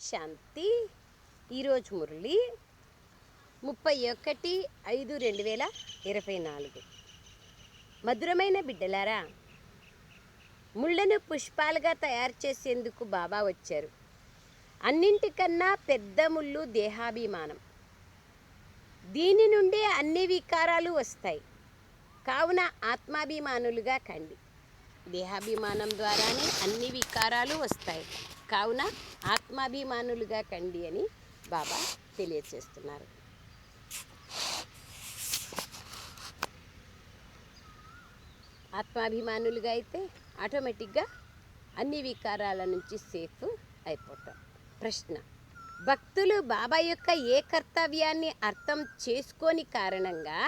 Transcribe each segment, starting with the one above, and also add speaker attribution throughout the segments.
Speaker 1: శాంతి ఈరోజు మురళి ముప్పై ఒకటి ఐదు రెండు వేల ఇరవై నాలుగు. మధురమైన బిడ్డలారా ముళ్ళను పుష్పాలుగా తయారు చేసేందుకు బాబా వచ్చారు. అన్నింటికన్నా పెద్ద ముళ్ళు దేహాభిమానం. దీని నుండే అన్ని వికారాలు వస్తాయి. కావున ఆత్మాభిమానులుగా కండి. దేహాభిమానం ద్వారానే అన్ని వికారాలు వస్తాయి. కావున ఆత్మాభిమానులుగా కండి అని బాబా తెలియచేస్తున్నారు. ఆత్మాభిమానులుగా అయితే ఆటోమేటిక్గా అన్ని వికారాల నుంచి సేఫ్ అయిపోతాం. ప్రశ్న భక్తులు బాబా యొక్క ఏ కర్తవ్యాన్ని అర్థం చేసుకోని కారణంగా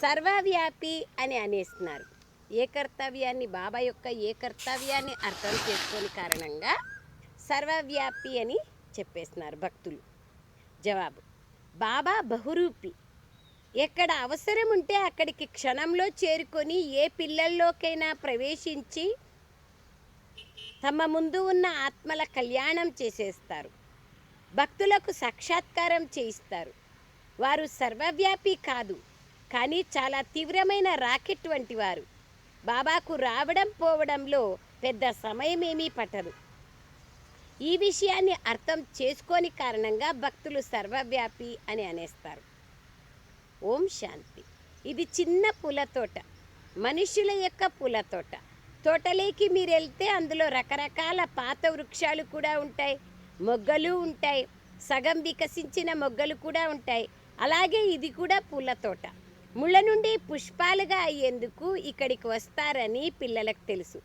Speaker 1: సర్వవ్యాపి అని అనేస్తున్నారు. ఏ కర్తవ్యాన్ని బాబా యొక్క ఏ కర్తవ్యాన్ని అర్థం చేసుకొని కారణంగా సర్వవ్యాపి అని చెప్పేస్తున్నారు భక్తులు. జవాబు బాబా బహురూపి. ఎక్కడ అవసరం ఉంటే అక్కడికి క్షణంలో చేరుకొని ఏ పిల్లల్లోకైనా ప్రవేశించి తమ ముందు ఉన్న ఆత్మల కళ్యాణం చేసేస్తారు. భక్తులకు సాక్షాత్కారం చేయిస్తారు. వారు సర్వవ్యాపి కాదు కానీ చాలా తీవ్రమైన రాకెట్ వంటి వారు. బాబాకు రావడం పోవడంలో పెద్ద సమయమేమీ పట్టదు. ఈ విషయాన్ని అర్థం చేసుకోని కారణంగా భక్తులు సర్వవ్యాపి అని అనేస్తారు. ఓం శాంతి. ఇది చిన్న పూలతోట మనుషుల యొక్క పూలతోట తోటలోకి మీరు వెళ్తే అందులో రకరకాల పాత వృక్షాలు కూడా ఉంటాయి. మొగ్గలు ఉంటాయి. సగం వికసించిన మొగ్గలు కూడా ఉంటాయి. అలాగే ఇది కూడా పూల తోట. ముళ్ళ నుండి పుష్పాలుగా అయ్యేందుకు ఇక్కడికి వస్తారని పిల్లలకు తెలుసు.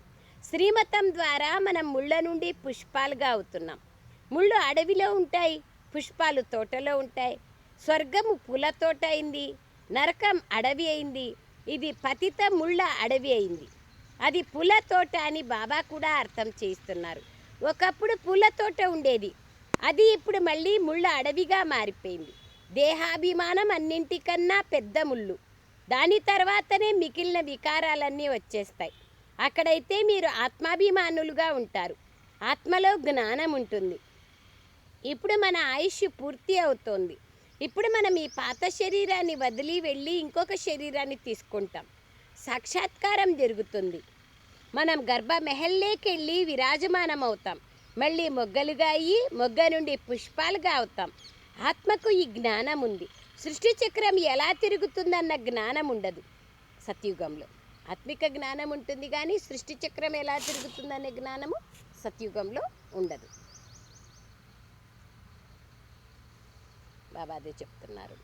Speaker 1: శ్రీమతం ద్వారా మనం ముళ్ళ నుండి పుష్పాలుగా అవుతున్నాం. ముళ్ళు అడవిలో ఉంటాయి పుష్పాలు తోటలో ఉంటాయి. స్వర్గము పూల తోట అయింది నరకం అడవి అయింది. ఇది పతిత ముళ్ళ అడవి అయింది. అది పూల తోట అని బాబా కూడా అర్థం చేస్తున్నారు ఒకప్పుడు పూల తోట ఉండేది. అది ఇప్పుడు మళ్ళీ ముళ్ళ అడవిగా మారిపోయింది. దేహాభిమానం అన్నింటికన్నా పెద్ద ముళ్ళు. దాని తర్వాతనే మిగిలిన వికారాలన్నీ వచ్చేస్తాయి. అక్కడైతే మీరు ఆత్మాభిమానులుగా ఉంటారు. ఆత్మలో జ్ఞానం ఉంటుంది. ఇప్పుడు మన ఆయుష్ పూర్తి అవుతోంది. ఇప్పుడు మనం ఈ పాత శరీరాన్ని వదిలి వెళ్ళి ఇంకొక శరీరాన్ని తీసుకుంటాం. సాక్షాత్కారం జరుగుతుంది. మనం గర్భ మెహల్లేకి వెళ్ళి విరాజమానం అవుతాం. మళ్ళీ మొగ్గలుగా అయ్యి మొగ్గ నుండి పుష్పాలుగా అవుతాం. ఆత్మకు ఈ జ్ఞానం ఉంది. సృష్టి చక్రం ఎలా తిరుగుతుందన్న జ్ఞానం ఉండదు సత్యుగంలో. ఆత్మిక జ్ఞానం ఉంటుంది కానీ సృష్టి చక్రం ఎలా తిరుగుతుందనే జ్ఞానము సత్యుగంలో ఉండదు. బాబా అదే చెప్తున్నారు.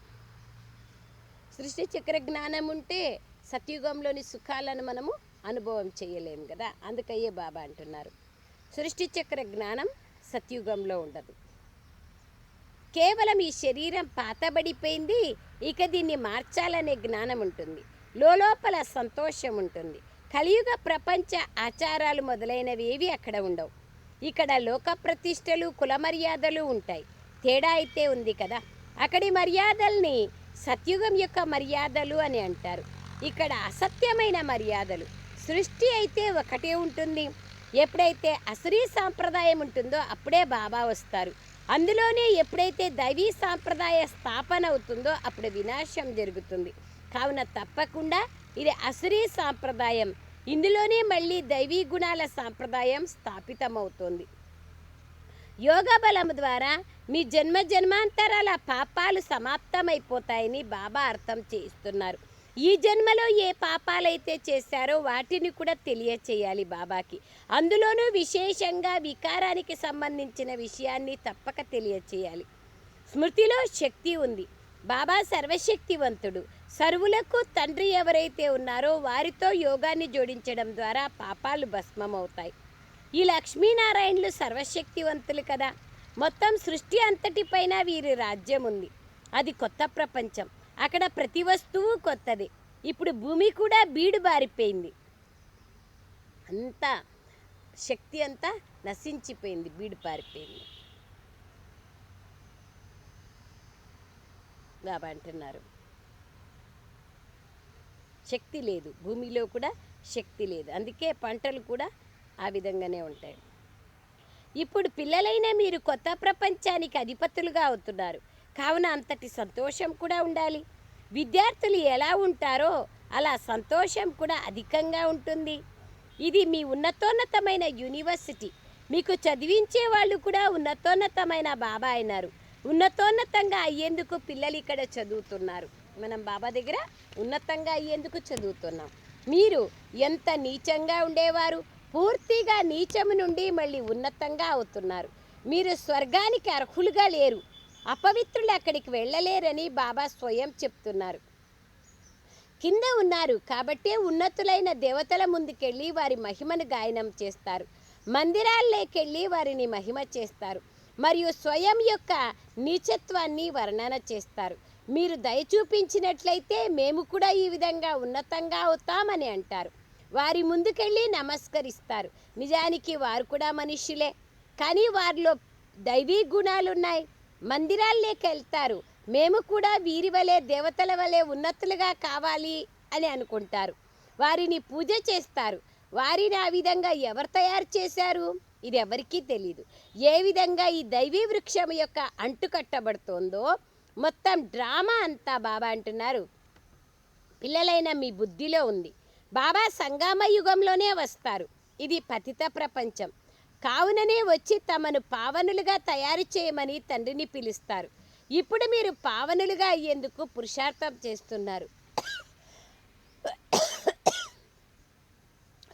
Speaker 1: సృష్టి చక్ర జ్ఞానం ఉంటే సత్యుగంలోని సుఖాలను మనము అనుభవం చేయలేము కదా? అందుకయ్యే బాబా అంటున్నారు. సృష్టి చక్ర జ్ఞానం సత్యుగంలో ఉండదు. కేవలం ఈ శరీరం పాతబడిపోయింది ఇక దీన్ని మార్చాలనే జ్ఞానం ఉంటుంది. లోపల సంతోషం ఉంటుంది. కలియుగ ప్రపంచ ఆచారాలు మొదలైనవి ఏవి అక్కడ ఉండవు. ఇక్కడ లోక ప్రతిష్టలు కుల మర్యాదలు ఉంటాయి. తేడా అయితే ఉంది కదా? అక్కడి మర్యాదల్ని సత్యుగం యొక్క మర్యాదలు అని అంటారు. ఇక్కడ అసత్యమైన మర్యాదలు. సృష్టి అయితే ఒకటే ఉంటుంది. ఎప్పుడైతే అసురీ సాంప్రదాయం ఉంటుందో అప్పుడే బాబా వస్తారు. అందులోనే ఎప్పుడైతే దైవీ సాంప్రదాయ స్థాపన అవుతుందో అప్పుడు వినాశం జరుగుతుంది. కావున తప్పకుండా ఇది అసురీ సాంప్రదాయం. ఇందులోనే మళ్ళీ దైవీ గుణాల సాంప్రదాయం స్థాపితమవుతుంది. యోగ బలం ద్వారా మీ జన్మ జన్మాంతరాల పాపాలు సమాప్తమైపోతాయని బాబా అర్థం చేస్తున్నారు ఈ జన్మలో ఏ పాపాలైతే చేశారో వాటిని కూడా తెలియచేయాలి బాబాకి. అందులోనూ విశేషంగా వికారానికి సంబంధించిన విషయాన్ని తప్పక తెలియచేయాలి. స్మృతిలో శక్తి ఉంది. బాబా సర్వశక్తివంతుడు. సర్వులకు తండ్రి ఎవరైతే ఉన్నారో వారితో యోగాన్ని జోడించడం ద్వారా పాపాలు భస్మమవుతాయి. ఈ లక్ష్మీనారాయణులు సర్వశక్తివంతులు కదా. మొత్తం సృష్టి అంతటిపైన వీరి రాజ్యం ఉంది. అది కొత్త ప్రపంచం. అక్కడ ప్రతి వస్తువు కొత్తది. ఇప్పుడు భూమి కూడా బీడు బారిపోయింది. అంతా శక్తి అంతా నశించిపోయింది బీడు పారిపోయింది. బాబా అంటున్నారు. శక్తి లేదు భూమిలో కూడా శక్తి లేదు. అందుకే పంటలు కూడా ఆ విధంగానే ఉంటాయి. ఇప్పుడు పిల్లలైన మీరు కొత్త ప్రపంచానికి అధిపతులుగా అవుతున్నారు. కావున అంతటి సంతోషం కూడా ఉండాలి. విద్యార్థులు ఎలా ఉంటారో అలా సంతోషం కూడా అధికంగా ఉంటుంది. ఇది మీ ఉన్నతోన్నతమైన యూనివర్సిటీ. మీకు చదివించే వాళ్ళు కూడా ఉన్నతోన్నతమైన బాబా అయినారు. ఉన్నతోన్నతంగా అయ్యేందుకు పిల్లలు ఇక్కడ చదువుతున్నారు. మనం బాబా దగ్గర ఉన్నతంగా అయ్యేందుకు చదువుతున్నాం. మీరు ఎంత నీచంగా ఉండేవారు పూర్తిగా నీచము నుండి మళ్ళీ ఉన్నతంగా అవుతున్నారు. మీరు స్వర్గానికి అర్హులుగా లేరు. అపవిత్రులు అక్కడికి వెళ్ళలేరని బాబా స్వయం చెప్తున్నారు. కింద ఉన్నారు. కాబట్టే ఉన్నతులైన దేవతల ముందుకెళ్ళి వారి మహిమను గాయనం చేస్తారు. మందిరాల్లోకెళ్ళి వారిని మహిమ చేస్తారు. మరియు స్వయం యొక్క నీచత్వాన్ని వర్ణన చేస్తారు. మీరు దయ చూపించినట్లయితే మేము కూడా ఈ విధంగా ఉన్నతంగా అవుతామని అంటారు. వారి ముందుకెళ్ళి నమస్కరిస్తారు. నిజానికి వారు కూడా మనుష్యులే. కానీ వారిలో దైవీ గుణాలున్నాయి. మందిరాల్లోకి వెళ్తారు. మేము కూడా వీరి వలె దేవతల వలె ఉన్నతులుగా కావాలి అని అనుకుంటారు. వారిని పూజ చేస్తారు. వారిని ఆ విధంగా ఎవరు తయారు చేశారు? ఇది ఎవరికీ తెలియదు ఏ విధంగా ఈ దైవీ వృక్షం యొక్క అంటు కట్టబడుతోందో మొత్తం డ్రామా అంతా బాబా అంటున్నారు. పిల్లలైన మీ బుద్ధిలో ఉంది. బాబా సంగామ యుగంలోనే వస్తారు. ఇది పతిత ప్రపంచం. కావుననే వచ్చి తమను పావనులుగా తయారు చేయమని తండ్రిని పిలుస్తారు. ఇప్పుడు మీరు పావనులుగా అయ్యేందుకు పురుషార్థం చేస్తున్నారు.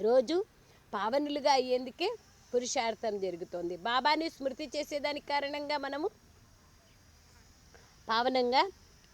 Speaker 1: రోజు పావనులుగా అయ్యేందుకే పురుషార్థం జరుగుతోంది. బాబాని స్మృతి చేసేదానికి కారణంగా మనము పావనంగా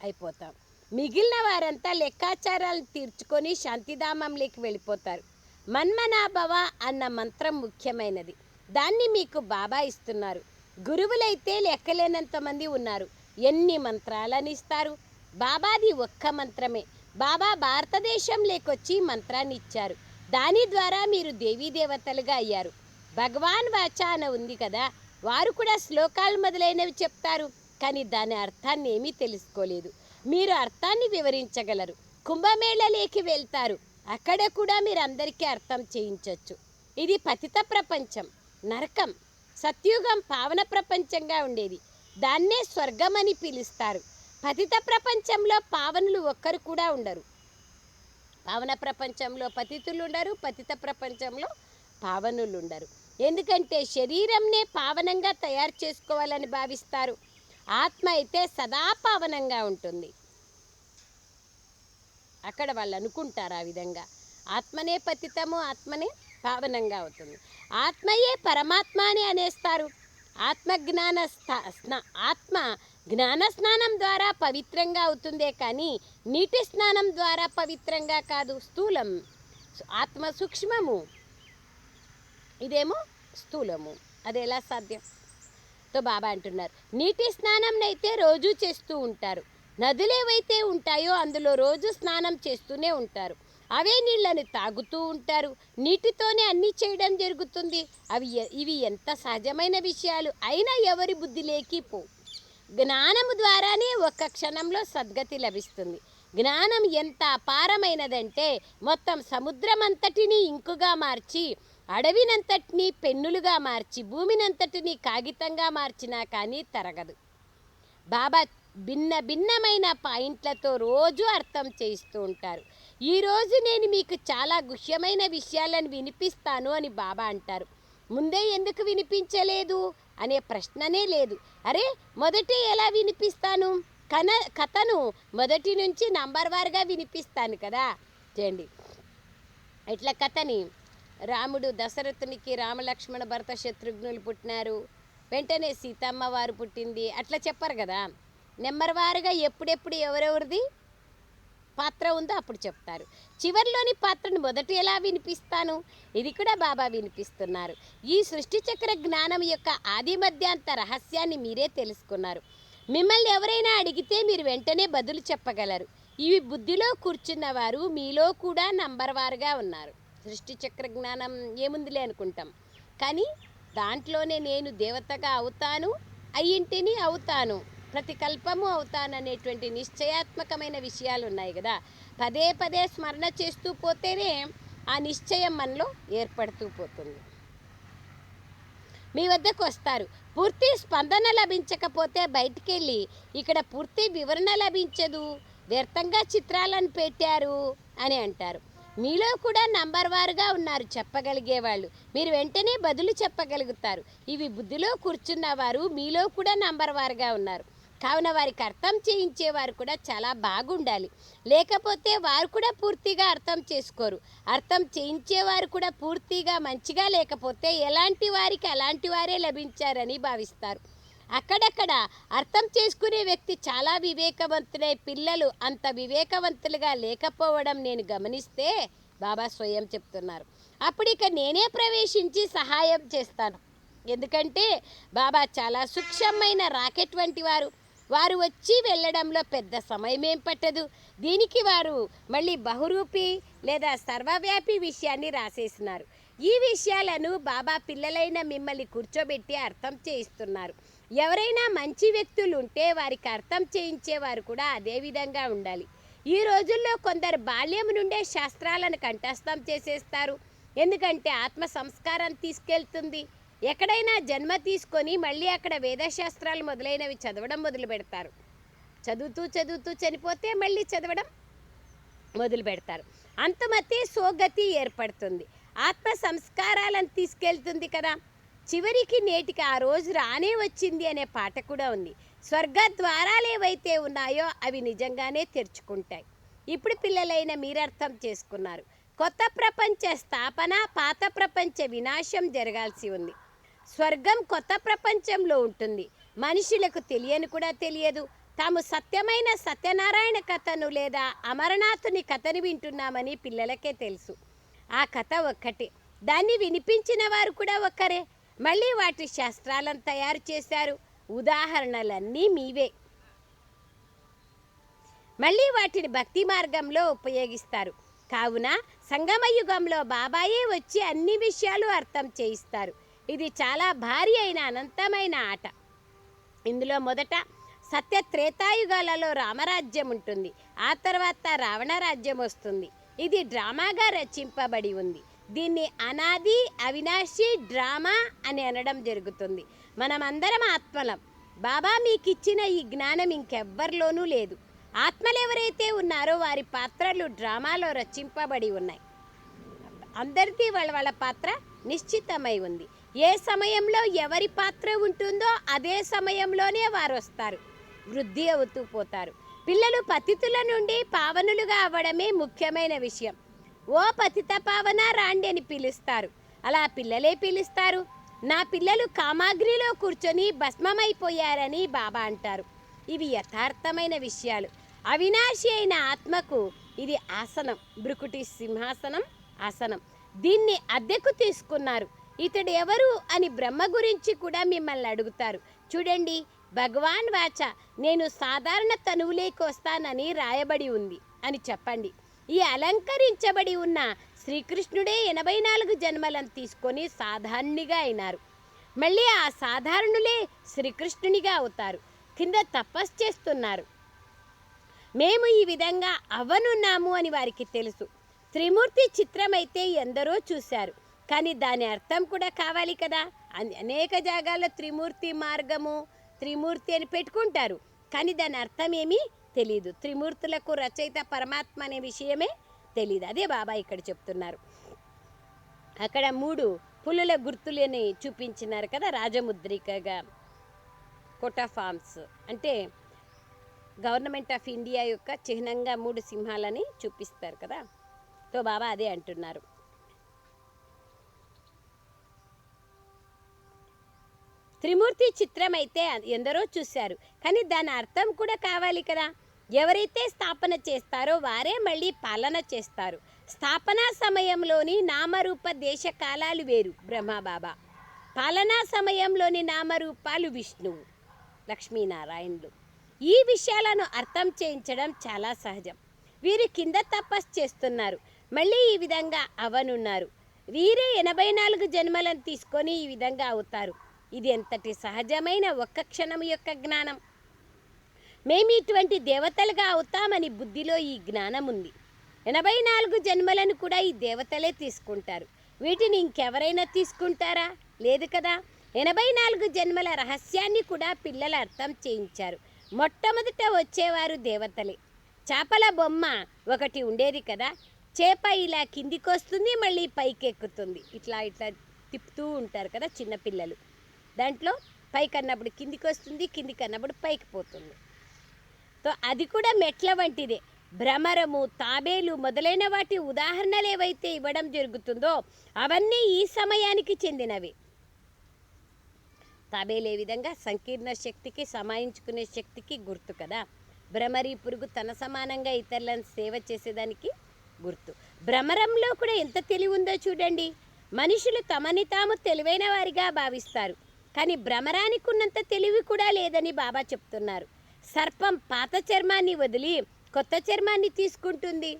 Speaker 1: అయిపోతాం. మిగిలిన వారంతా లెక్కాచారాలు తీర్చుకొని శాంతిధామంలోకి వెళ్ళిపోతారు. మన్మనాభవ అన్న మంత్రం ముఖ్యమైనది. దాన్ని మీకు బాబా ఇస్తున్నారు. గురువులైతే లెక్కలేనంత మంది ఉన్నారు. ఎన్ని మంత్రాలని ఇస్తారు? బాబాది ఒక్క మంత్రమే. బాబా భారతదేశం లేకొచ్చి మంత్రాన్ని ఇచ్చారు దాని ద్వారా మీరు దేవీ దేవతలుగా అయ్యారు. భగవాన్ వాచ అని ఉంది కదా వారు కూడా శ్లోకాలు మొదలైనవి చెప్తారు. కానీ దాని అర్థాన్ని ఏమీ తెలుసుకోలేదు. మీరు అర్థాన్ని వివరించగలరు. కుంభమేళలేకి వెళ్తారు. అక్కడ కూడా మీరు అందరికీ అర్థం చేయించవచ్చు ఇది పతిత ప్రపంచం. నరకం సత్యుగం పావన ప్రపంచంగా ఉండేది. దాన్నే స్వర్గం అని పిలుస్తారు. పతిత ప్రపంచంలో పావనులు ఒక్కరు కూడా ఉండరు. పావన ప్రపంచంలో పతితులు ఉండరు పతిత ప్రపంచంలో పావనులు ఉండరు ఎందుకంటే శరీరంనే పావనంగా తయారు చేసుకోవాలని భావిస్తారు. ఆత్మ అయితే సదా పావనంగా ఉంటుంది. అక్కడ వాళ్ళు అనుకుంటారు ఆ విధంగా. ఆత్మనే పతితము ఆత్మనే సాధనంగా అవుతుంది. ఆత్మయే పరమాత్మ అని అనేస్తారు. ఆత్మజ్ఞాన స్థా- స్నా- ఆత్మ జ్ఞాన స్నానం ద్వారా పవిత్రంగా అవుతుందే కానీ నీటి స్నానం ద్వారా పవిత్రంగా కాదు స్థూలం. ఆత్మ సూక్ష్మము. ఇదేమో స్థూలము. అది ఎలా సాధ్యం? తో బాబా అంటున్నారు. నీటి స్నానం అయితే రోజు చేస్తూ ఉంటారు. నదులు ఏవైతే ఉంటాయో అందులో రోజు స్నానం చేస్తూనే ఉంటారు. అవే నీళ్ళని తాగుతూ ఉంటారు. నీటితోనే అన్నీ చేయడం జరుగుతుంది. అవి ఇవి ఎంత సహజమైన విషయాలు. అయినా ఎవరి బుద్ధి లేకిపో. జ్ఞానము ద్వారానే ఒక్క క్షణంలో సద్గతి లభిస్తుంది. జ్ఞానం ఎంత అపారమైనదంటే మొత్తం సముద్రమంతటిని ఇంకుగా మార్చి అడవినంతటిని పెన్నులుగా మార్చి భూమినంతటిని కాగితంగా మార్చినా కానీ తరగదు. బాబా భిన్న భిన్నమైన పాయింట్లతో రోజు అర్థం చేయిస్తూ ఉంటారు. ఈరోజు నేను మీకు చాలా గుహ్యమైన విషయాలను వినిపిస్తాను అని బాబా అంటారు. ముందే ఎందుకు వినిపించలేదు? అనే ప్రశ్ననే లేదు. అరే మొదటి ఎలా వినిపిస్తాను? కన కథను మొదటి నుంచి నంబర్ వారుగా వినిపిస్తాను కదా? చేయండి. ఇట్లా కథని రాముడు దశరథునికి రామలక్ష్మణ భరత శత్రుఘ్నులు పుట్టినారు. వెంటనే సీతమ్మ వారు పుట్టింది. అట్లా చెప్పరు కదా? నెంబర్ వారుగా ఎప్పుడెప్పుడు ఎవరెవరిది? పాత్ర ఉందో అప్పుడు చెప్తారు. చివరిలోని పాత్రను మొదట ఎలా వినిపిస్తాను? ఇది కూడా బాబా వినిపిస్తున్నారు. ఈ సృష్టి చక్ర జ్ఞానం యొక్క ఆది మధ్యాంత రహస్యాన్ని మీరే తెలుసుకున్నారు. మిమ్మల్ని ఎవరైనా అడిగితే మీరు వెంటనే బదులు చెప్పగలరు. ఇవి బుద్ధిలో కూర్చున్నవారు మీలో కూడా నంబర్ వారుగా ఉన్నారు. సృష్టి చక్ర జ్ఞానం ఏముందిలే అనుకుంటాం. కానీ దాంట్లోనే నేను దేవతగా అవుతాను? అయ్యింటిని అవుతాను. ప్రతి కల్పము అవుతాననేటువంటి నిశ్చయాత్మకమైన విషయాలు ఉన్నాయి కదా. పదే పదే స్మరణ చేస్తూ పోతేనే ఆ నిశ్చయం మనలో ఏర్పడుతూ పోతుంది. మీ వద్దకు వస్తారు. పూర్తి స్పందన లభించకపోతే బయటికి వెళ్ళి ఇక్కడ పూర్తి వివరణ లభించదు. వ్యర్థంగా చిత్రాలను పెట్టారు అని అంటారు. మీలో కూడా నంబర్ వారుగా ఉన్నారు చెప్పగలిగే వాళ్ళు మీరు వెంటనే బదులు చెప్పగలుగుతారు. ఇవి బుద్ధిలో కూర్చున్న వారు మీలో కూడా నంబర్ వారుగా ఉన్నారు. కావున వారికి అర్థం చేయించేవారు కూడా చాలా బాగుండాలి. లేకపోతే వారు కూడా పూర్తిగా అర్థం చేసుకోరు. అర్థం చేయించేవారు కూడా పూర్తిగా మంచిగా లేకపోతే ఎలాంటి వారికి అలాంటి వారే లభించారని భావిస్తారు. అక్కడక్కడ అర్థం చేసుకునే వ్యక్తి చాలా వివేకవంతులై పిల్లలు అంత వివేకవంతులుగా లేకపోవడం నేను గమనిస్తే బాబా స్వయం చెప్తున్నారు. అప్పుడు ఇక నేనే ప్రవేశించి సహాయం చేస్తాను. ఎందుకంటే బాబా చాలా సూక్ష్మమైన రాకెట్ వంటి వారు. వారు వచ్చి వెళ్ళడంలో పెద్ద సమయం ఏం పట్టదు. దీనికి వారు మళ్ళీ బహురూపి లేదా సర్వవ్యాపి విషయాన్ని రాసేసినారు ఈ విషయాలను బాబా పిల్లలైన మిమ్మల్ని కూర్చోబెట్టి అర్థం చేయిస్తున్నారు. ఎవరైనా మంచి వ్యక్తులు ఉంటే వారికి అర్థం చేయించేవారు కూడా అదే విధంగా ఉండాలి. ఈ రోజుల్లో కొందరు బాల్యం నుండే శాస్త్రాలను కంఠస్థం చేసేస్తారు. ఎందుకంటే ఆత్మ సంస్కారం తీసుకెళ్తుంది. ఎక్కడైనా జన్మ తీసుకొని మళ్ళీ అక్కడ వేదశాస్త్రాలు మొదలైనవి చదవడం మొదలు పెడతారు. చదువుతూ చదువుతూ చనిపోతే మళ్ళీ చదవడం మొదలు పెడతారు. అంతమతే సోగతి ఏర్పడుతుంది. ఆత్మ సంస్కారాలను తీసుకెళ్తుంది కదా. చివరికి నేటికి ఆ రోజు రానే వచ్చింది అనే పాట కూడా ఉంది. స్వర్గ ద్వారాలు ఏవైతే ఉన్నాయో అవి నిజంగానే తెరుచుకుంటాయి. ఇప్పుడు పిల్లలైన మీరు అర్థం చేసుకున్నారు. కొత్త ప్రపంచ స్థాపన పాత ప్రపంచ వినాశం జరగాల్సి ఉంది. స్వర్గం కొత్త ప్రపంచంలో ఉంటుంది. మనుషులకు తెలియని కూడా తెలియదు. తాము సత్యమైన సత్యనారాయణ కథను లేదా అమరనాథుని కథని వింటున్నామని పిల్లలకే తెలుసు. ఆ కథ ఒక్కటే. దాన్ని వినిపించిన వారు కూడా ఒక్కరే మళ్ళీ వాటి శాస్త్రాలను తయారు చేశారు. ఉదాహరణలన్నీ మీవే. మళ్ళీ వాటిని భక్తి మార్గంలో ఉపయోగిస్తారు. కావున సంగమయుగంలో బాబాయే వచ్చి అన్ని విషయాలు అర్థం చేయిస్తారు. ఇది చాలా భారీ అయిన అనంతమైన ఆట. ఇందులో మొదట సత్య త్రేతాయుగాలలో రామరాజ్యం ఉంటుంది. ఆ తర్వాత రావణ రాజ్యం వస్తుంది. ఇది డ్రామాగా రచింపబడి ఉంది. దీన్ని అనాది అవినాశి డ్రామా అని అనడం జరుగుతుంది. మనమందరం ఆత్మలం. బాబా మీకు ఇచ్చిన ఈ జ్ఞానం ఇంకెవ్వరిలోనూ లేదు. ఆత్మలు ఎవరైతే ఉన్నారో వారి పాత్రలు డ్రామాలో రచింపబడి ఉన్నాయి. అందరికీ వాళ్ళ వాళ్ళ పాత్ర నిశ్చితమై ఉంది. ఏ సమయంలో ఎవరి పాత్ర ఉంటుందో అదే సమయంలోనే వారు వస్తారు వృద్ధి అవుతూ పోతారు. పిల్లలు పతితుల నుండి పావనులుగా అవ్వడమే ముఖ్యమైన విషయం. ఓ పతిత పావన రాండి అని పిలుస్తారు. అలా పిల్లలే పిలుస్తారు. నా పిల్లలు కామాగ్రిలో కూర్చొని భస్మమైపోయారని బాబా అంటారు. ఇవి యథార్థమైన విషయాలు. అవినాశి అయిన ఆత్మకు ఇది ఆసనం. బ్రుకుటి సింహాసనం ఆసనం. దీన్ని అద్దెకు తీసుకున్నారు. ఇతడు ఎవరు అని బ్రహ్మ గురించి కూడా మిమ్మల్ని అడుగుతారు. చూడండి భగవాన్ వాచ నేను సాధారణ తనువులేకి వస్తానని రాయబడి ఉంది అని చెప్పండి. ఈ అలంకరించబడి ఉన్న శ్రీకృష్ణుడే ఎనభై నాలుగు జన్మలను తీసుకొని సాధారణిగా అయినారు. మళ్ళీ ఆ సాధారణులే శ్రీకృష్ణునిగా అవుతారు. కింద తపస్సు చేస్తున్నారు. మేము ఈ విధంగా అవ్వనున్నాము అని వారికి తెలుసు. త్రిమూర్తి చిత్రమైతే ఎందరో చూశారు. కానీ దాని అర్థం కూడా కావాలి కదా. అనేక జాగాల్లో త్రిమూర్తి మార్గము త్రిమూర్తి అని పెట్టుకుంటారు. కానీ దాని అర్థం ఏమీ తెలియదు త్రిమూర్తులకు రచయిత పరమాత్మ అనే విషయమే తెలియదు అదే బాబా ఇక్కడ చెప్తున్నారు. అక్కడ మూడు పులుల గుర్తులని చూపించినారు కదా రాజముద్రికగా. కోటా ఫార్మ్స్ అంటే గవర్నమెంట్ ఆఫ్ ఇండియా యొక్క చిహ్నంగా మూడు సింహాలని చూపిస్తారు కదా. తో బాబా అదే అంటున్నారు. త్రిమూర్తి చిత్రం అయితే ఎందరో చూశారు. కానీ దాని అర్థం కూడా కావాలి కదా. ఎవరైతే స్థాపన చేస్తారో వారే మళ్ళీ పాలన చేస్తారు. స్థాపనా సమయంలోని నామరూప దేశ కాలాలు వేరు బ్రహ్మబాబా. పాలనా సమయంలోని నామరూపాలు విష్ణువు లక్ష్మీనారాయణులు. ఈ విషయాలను అర్థం చేయించడం చాలా సహజం. వీరు కింద తపస్సు చేస్తున్నారు. మళ్ళీ ఈ విధంగా అవనున్నారు. వీరే ఎనభై నాలుగు జన్మలను తీసుకొని ఈ విధంగా అవుతారు. ఇది ఎంతటి సహజమైన ఒక్క క్షణం యొక్క జ్ఞానం. మేము ఇటువంటి దేవతలుగా అవుతామని బుద్ధిలో ఈ జ్ఞానం ఉంది ఎనభై నాలుగు జన్మలను కూడా ఈ దేవతలే తీసుకుంటారు. వీటిని ఇంకెవరైనా తీసుకుంటారా? లేదు కదా? ఎనభై నాలుగు జన్మల రహస్యాన్ని కూడా పిల్లలు అర్థం చేయించారు. మొట్టమొదట వచ్చేవారు దేవతలే. చేపల బొమ్మ ఒకటి ఉండేది కదా? చేప ఇలా కిందికి వస్తుంది మళ్ళీ పైకి ఎక్కుతుంది ఇట్లా ఇట్లా తిప్పుతూ ఉంటారు కదా చిన్నపిల్లలు దాంట్లో పైకి అన్నప్పుడు కిందికి వస్తుంది కిందికి అన్నప్పుడు పైకి పోతుంది. సో అది కూడా మెట్ల వంటిదే. భ్రమరము తాబేలు మొదలైన వాటి ఉదాహరణలు ఏవైతే ఇవ్వడం జరుగుతుందో అవన్నీ ఈ సమయానికి చెందినవి. తాబేలు ఏ విధంగా? సంకీర్ణ శక్తికి సమాయించుకునే శక్తికి గుర్తు కదా. భ్రమరి పురుగు తన సమానంగా ఇతరులను సేవ చేసేదానికి గుర్తు. భ్రమరంలో కూడా ఎంత తెలివి ఉందో చూడండి. మనుషులు తమని తాము తెలివైన వారిగా భావిస్తారు. కానీ భ్రమరానికి ఉన్నంత తెలివి కూడా లేదని బాబా చెప్తున్నారు. సర్పం పాత చర్మాన్ని వదిలి కొత్త చర్మాన్ని తీసుకుంటుంది.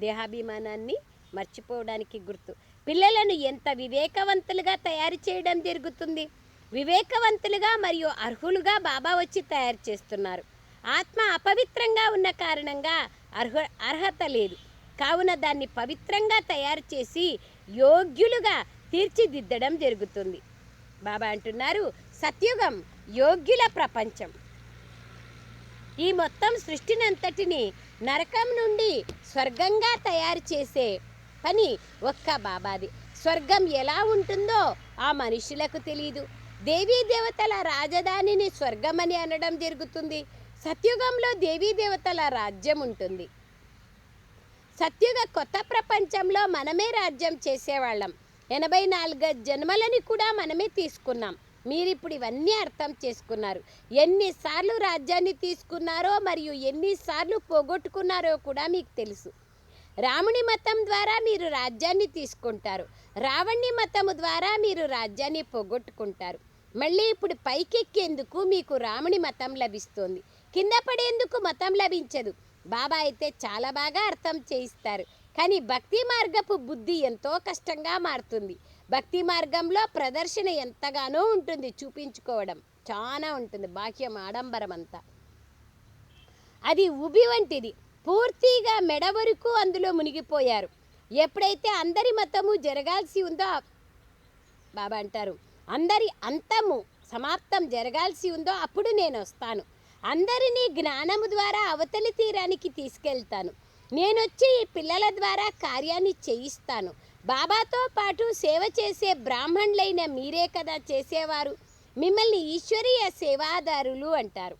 Speaker 1: దేహాభిమానాన్ని మర్చిపోవడానికి గుర్తు. పిల్లలను ఎంత వివేకవంతులుగా తయారు చేయడం జరుగుతుంది. వివేకవంతులుగా మరియు అర్హులుగా బాబా వచ్చి తయారు చేస్తున్నారు. ఆత్మ అపవిత్రంగా ఉన్న కారణంగా అర్హ అర్హత లేదు. కావున దాన్ని పవిత్రంగా తయారు చేసి యోగ్యులుగా తీర్చిదిద్దడం జరుగుతుంది. బాబా అంటున్నారు. సత్యుగం యోగ్యుల ప్రపంచం. ఈ మొత్తం సృష్టినంతటిని నరకం నుండి స్వర్గంగా తయారు చేసే పని ఒక్క బాబాది. స్వర్గం ఎలా ఉంటుందో ఆ మనుషులకు తెలియదు దేవీ దేవతల రాజధానిని స్వర్గమని అనడం జరుగుతుంది. సత్యుగంలో దేవీ దేవతల రాజ్యం ఉంటుంది. సత్యుగ కొత్త ప్రపంచంలో మనమే రాజ్యం చేసేవాళ్ళం. ఎనభై నాలుగు జన్మలని కూడా మనమే తీసుకున్నాం. మీరు ఇప్పుడు ఇవన్నీ అర్థం చేసుకున్నారు. ఎన్నిసార్లు రాజ్యాన్ని తీసుకున్నారో మరియు ఎన్నిసార్లు పోగొట్టుకున్నారో కూడా మీకు తెలుసు. రాముని మతం ద్వారా మీరు రాజ్యాన్ని తీసుకుంటారు. రావణి మతము ద్వారా మీరు రాజ్యాన్ని పోగొట్టుకుంటారు. మళ్ళీ ఇప్పుడు పైకెక్కేందుకు మీకు రాముని మతం లభిస్తోంది. కింద పడేందుకు మతం లభించదు. బాబా అయితే చాలా బాగా అర్థం చేయిస్తారు. కానీ భక్తి మార్గపు బుద్ధి ఎంతో కష్టంగా మారుతుంది. భక్తి మార్గంలో ప్రదర్శన ఎంతగానో ఉంటుంది చూపించుకోవడం. చాలా ఉంటుంది బాహ్యం ఆడంబరం అంతా అది ఉబి వంటిది. పూర్తిగా మెడ వరకు అందులో మునిగిపోయారు. ఎప్పుడైతే అందరి మతము జరగాల్సి ఉందో బాబా అంటారు అందరి అంతము సమాప్తం జరగాల్సి ఉందో అప్పుడు నేను వస్తాను. అందరినీ జ్ఞానము ద్వారా అవతలి తీరానికి తీసుకెళ్తాను. నేనొచ్చి ఈ పిల్లల ద్వారా కార్యాన్ని చేయిస్తాను. బాబాతో పాటు సేవ చేసే బ్రాహ్మణులైన మీరే కదా చేసేవారు. మిమ్మల్ని ఈశ్వరీయ సేవాదారులు అంటారు.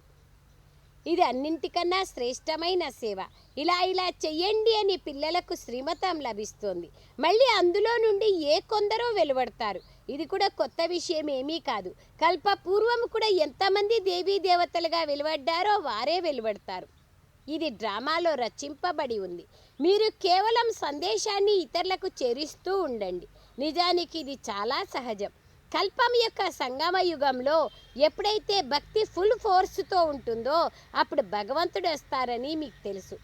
Speaker 1: ఇది అన్నింటికన్నా శ్రేష్టమైన సేవ. ఇలా ఇలా చెయ్యండి అని పిల్లలకు శ్రీమతం లభిస్తుంది. మళ్ళీ అందులో నుండి ఏ కొందరో వెలువడతారు. ఇది కూడా కొత్త విషయం ఏమీ కాదు. కల్ప పూర్వం కూడా ఎంతమంది దేవీ దేవతలుగా వెలువడ్డారో వారే వెలువడతారు. ఇది డ్రామాలో రచింపబడి ఉంది. మీరు కేవలం సందేశాన్ని ఇతరులకు చేరిస్తూ ఉండండి. నిజానికి ఇది చాలా సహజం. కల్పం యొక్క సంగమ యుగంలో ఎప్పుడైతే భక్తి ఫుల్ ఫోర్స్తో ఉంటుందో అప్పుడు భగవంతుడు వస్తారని మీకు తెలుసు.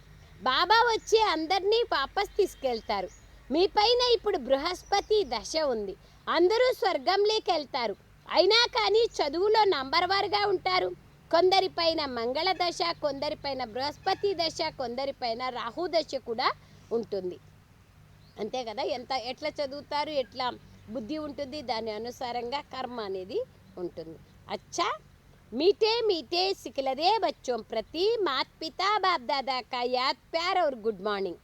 Speaker 1: బాబా వచ్చి అందరినీ వాపస్ తీసుకెళ్తారు. మీ పైన ఇప్పుడు బృహస్పతి దశ ఉంది. అందరూ స్వర్గంలోకి వెళ్తారు. అయినా కానీ చదువులో నంబర్ వారుగా ఉంటారు. కొందరిపైన మంగళ దశ కొందరిపైన బృహస్పతి దశ కొందరిపైన రాహు దశ కూడా ఉంటుంది అంతే కదా ఎంత ఎట్లా చదువుతారు ఎట్లా బుద్ధి ఉంటుంది దాని అనుసారంగా కర్మ అనేది ఉంటుంది అచ్చా मीठे मीठे सिखलदे बच्चों प्रति मात पिता बाप दादा का याद प्यार और गुड मॉर्निंग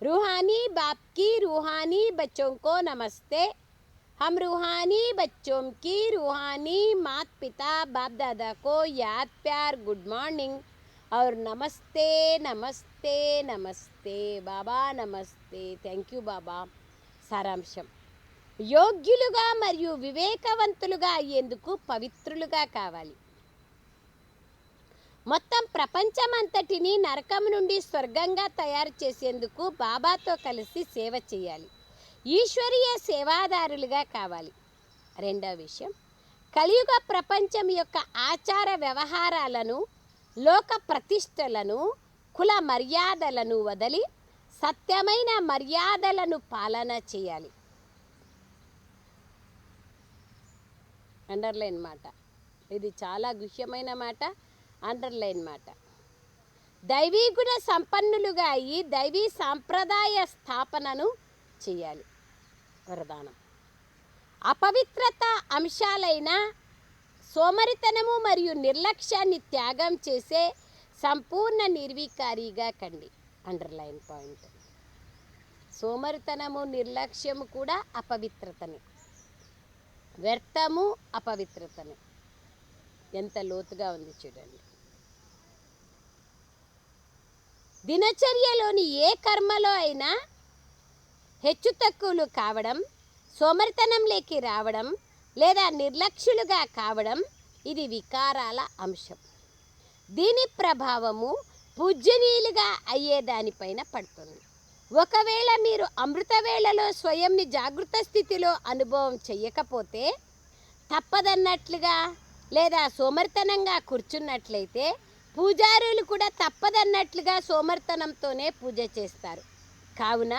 Speaker 1: रूहानी बाप की रूहानी बच्चों को नमस्ते हम रूहानी बच्चों की रूहानी मात पिता बाप दादा को याद प्यार गुड मॉर्निंग और नमस्ते नमस्ते नमस्ते बाबा नमस्ते థ్యాంక్ యూ బాబా సారాంశం యోగ్యులుగా మరియు వివేకవంతులుగా అయ్యేందుకు పవిత్రులుగా కావాలి మొత్తం ప్రపంచమంతటిని నరకం నుండి స్వర్గంగా తయారు చేసేందుకు బాబాతో కలిసి సేవ చేయాలి ఈశ్వరీయ సేవాదారులుగా కావాలి. రెండవ విషయం కలియుగ ప్రపంచం యొక్క ఆచార వ్యవహారాలను లోక ప్రతిష్టలను కుల మర్యాదలను వదిలి సత్యమైన మర్యాదలను పాలన చేయాలి. అండర్లైన్ మాట. ఇది చాలా గుహ్యమైన మాట అండర్లైన్ మాట. దైవీ గుణ సంపన్నులుగా అయ్యి దైవీ సాంప్రదాయ స్థాపనను చేయాలి. వరదానం అపవిత్రత అంశాలైన సోమరితనము మరియు నిర్లక్ష్యాన్ని త్యాగం చేసే సంపూర్ణ నిర్వీకారిగా కండి. Underline point. సోమరితనము నిర్లక్ష్యము కూడా అపవిత్రతనే. వ్యర్థము అపవిత్రతనే. ఎంత లోతుగా ఉంది చూడండి. దినచర్యలోని ఏ కర్మలో అయినా హెచ్చు తక్కువలు కావడం సోమరితనంలోకి రావడం లేదా నిర్లక్ష్యులుగా కావడం ఇది వికారాల అంశం. దీని ప్రభావము పూజ్యనీయులుగా అయ్యేదానిపైన పడుతుంది. ఒకవేళ మీరు అమృతవేళలో స్వయంని జాగృత స్థితిలో అనుభవం చెయ్యకపోతే తప్పదన్నట్లుగా లేదా సోమర్తనంగా కూర్చున్నట్లయితే పూజారులు కూడా తప్పదన్నట్లుగా సోమర్తనంతోనే పూజ చేస్తారు. కావున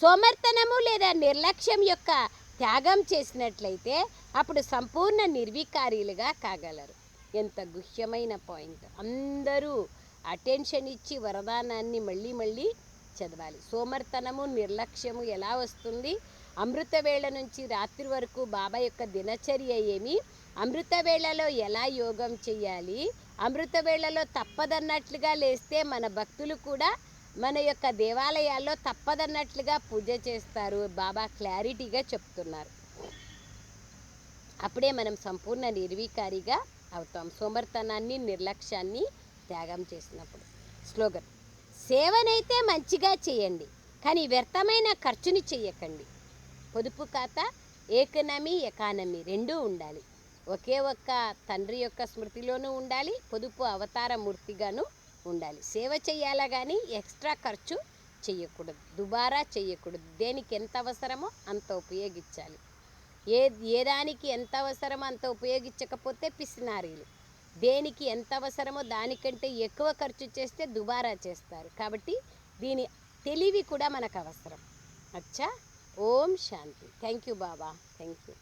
Speaker 1: సోమర్తనము లేదా నిర్లక్ష్యం యొక్క త్యాగం చేసినట్లయితే అప్పుడు సంపూర్ణ నిర్వికారీలుగా కాగలరు. ఎంత గుహ్యమైన పాయింట్. అందరూ అటెన్షన్ ఇచ్చి వరదానాన్ని మళ్ళీ మళ్ళీ చదవాలి. సోమర్తనము నిర్లక్ష్యము ఎలా వస్తుంది? అమృత వేళ నుంచి రాత్రి వరకు బాబా యొక్క దినచర్య ఏమి? అమృత వేళలో ఎలా యోగం చేయాలి? అమృత వేళలో తప్పదన్నట్లుగా లేస్తే మన భక్తులు కూడా మన యొక్క దేవాలయాల్లో తప్పదన్నట్లుగా పూజ చేస్తారు. బాబా క్లారిటీగా చెప్తున్నారు. అప్పుడే మనం సంపూర్ణ నిర్వీకారిగా అవుతాం. సోమర్తనాన్ని నిర్లక్ష్యాన్ని త్యాగం చేసినప్పుడు. స్లోగన్. సేవనైతే మంచిగా చేయండి కానీ వ్యర్థమైన ఖర్చుని చెయ్యకండి. పొదుపు ఖాతా ఏకనమి ఎకానమీ రెండూ ఉండాలి. ఒకే ఒక్క తండ్రి యొక్క స్మృతిలోనూ ఉండాలి. పొదుపు అవతార మూర్తిగాను ఉండాలి. సేవ చేయాలా కానీ ఎక్స్ట్రా ఖర్చు చేయకూడదు దుబారా చేయకూడదు దేనికి ఎంత అవసరమో అంత ఉపయోగించాలి. ఏ ఏ దానికి ఎంత అవసరమో అంత ఉపయోగించకపోతే పిసినారీలు. దేనికి ఎంత అవసరమో దానికంటే ఎక్కువ ఖర్చు చేస్తే దుబారా చేస్తారు. కాబట్టి దీని తెలివి కూడా మనకు అవసరం. అచ్చా? Om Shanti. Thank you Baba. Thank you